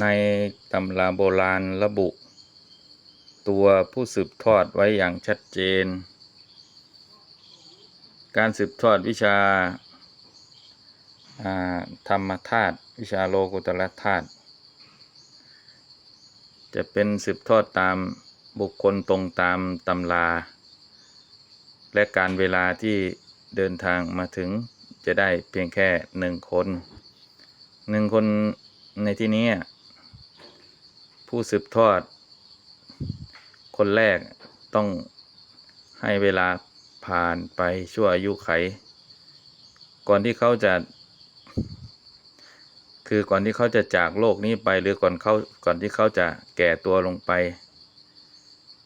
ในตำราโบราณระบุ ตัวผู้สืบทอดไว้อย่างชัดเจน การสืบทอดวิชาธรรมธาตุวิชาโลกุตละธาตุจะเป็นสืบทอดตามบุคคลตรงตามตำรา และการเวลาที่เดินทางมาถึงจะได้เพียงแค่หนึ่งคนหนึ่งคนในที่นี้ ผู้สืบทอด คนแรกต้องให้เวลาผ่านไปชั่วอายุไข ก่อนที่เขาจะ คือก่อนที่เขาจะจากโลกนี้ไป หรือก่อนเขาก่อนที่เขาจะแก่ตัวลงไป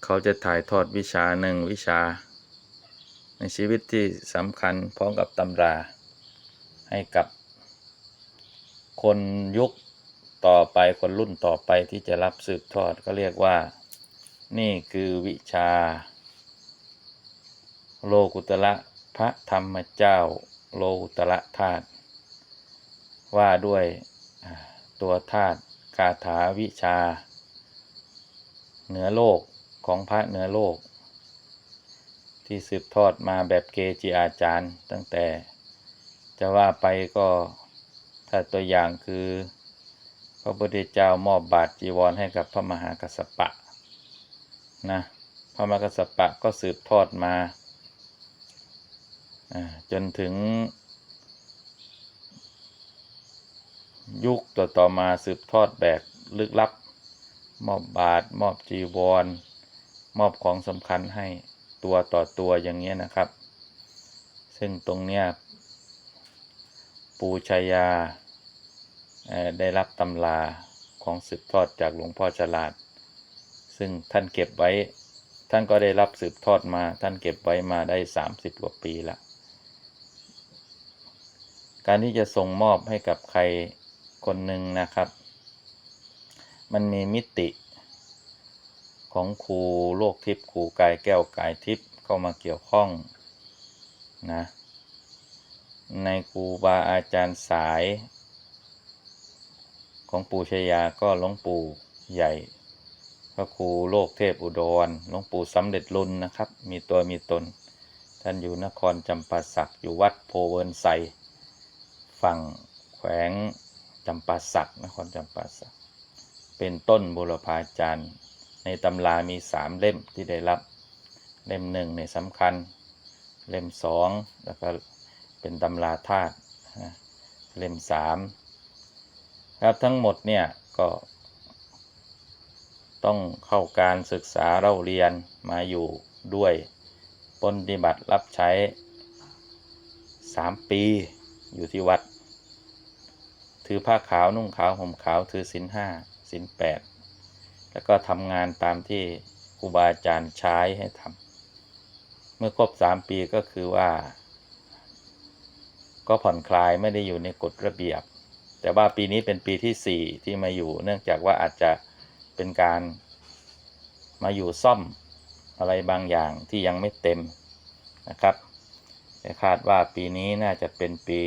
เขาจะถ่ายทอดวิชาหนึ่งวิชา ในชีวิตที่สำคัญพร้อมกับตำราให้กับคนยุค ต่อไปคนรุ่นต่อไปที่จะรับสืบทอดก็เรียกว่า นี่คือวิชา โลกุตระพระธรรมเจ้า โลกุตระธาตุว่าด้วยตัวธาตุคาถาวิชา เหนือโลกของพระเหนือโลก ที่สืบทอดมาแบบเกจิอาจารย์ตั้งแต่ จะว่าไปก็ถ้าตัวอย่างคือ พระพุทธเจ้ามอบบาทจีวรให้กับพระมหากัสสปะนะพระมหากัสสปะก็สืบทอดมาจนถึง ยุคต่อต่อมาสืบทอดแบบลึกลับ มอบบาทมอบจีวร มอบของสำคัญให้ตัวต่อตัวอย่างเงี้ยนะครับ ซึ่งตรงเนี้ยปูชายา ได้รับตำราของสืบทอดจากหลวงพ่อฉลาด ซึ่งท่านเก็บไว้ ท่านก็ได้รับสืบทอดมา ท่านเก็บไว้มาได้ 30กว่าปีละ การที่จะส่งมอบให้กับใครคนหนึ่งนะครับ มันมีมิติของครูโลกทิพย์ครูกายแก้วกายทิพย์เข้ามาเกี่ยวข้องนะ ในครูบาอาจารย์สาย ของปู่ชยาก็หลวงปู่ใหญ่พระครูโลกเทพอุดรหลวงปู่สำเร็จลุนนะครับ มีตัวมีตน ท่านอยู่นครจำปาสักอยู่วัดโพเวิร์นไซฝั่งแขวงจำปาสักนครจำปาสัก เป็นต้นบุรพาจารย์ ในตำรามีสามเล่มที่ได้รับ เล่มหนึ่งในสำคัญ เล่มสองแล้วก็เป็นตำราธาตุนะเล่มสาม ครับทั้งหมดเนี่ยก็ต้องเข้าการศึกษาเล่าเรียนมาอยู่ด้วยปฏิบัติรับใช้สามปีอยู่ที่วัด ถือผ้าขาวนุ่งขาวห่มขาวถือศีลห้าศีลแปดแล้วก็ทำงานตามที่ครูบาอาจารย์ใช้ให้ทำเมื่อครบสามปีก็คือว่า ก็ผ่อนคลายไม่ได้อยู่ในกฎระเบียบ แต่ว่าปีนี้เป็นปีที่สี่ที่มาอยู่ เนื่องจากว่าอาจจะเป็นการมาอยู่ซ่อมอะไรบางอย่างที่ยังไม่เต็มนะครับแต่คาดว่าปีนี้น่าจะเป็นปี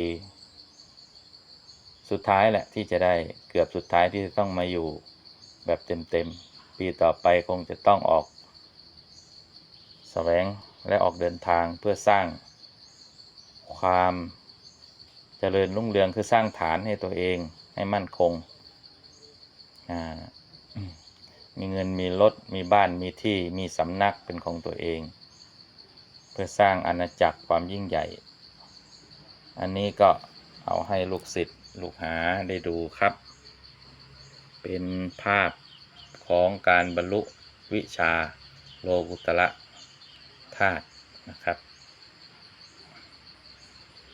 สุดท้ายแหละที่จะได้เกือบสุดท้ายที่จะต้องมาอยู่แบบเต็มๆ ปีต่อไปคงจะต้องออกแสวงและออกเดินทางเพื่อสร้างความ เจริญรุ่งเรืองคือสร้างฐานให้ตัวเองให้มั่นคง มีเงินมีรถมีบ้านมีที่มีสำนักเป็นของตัวเอง เพื่อสร้างอาณาจักรความยิ่งใหญ่ อันนี้ก็เอาให้ลูกศิษย์ลูกหาได้ดูครับ เป็นภาพของการบรรลุวิชาโลกุตระธาตุนะครับ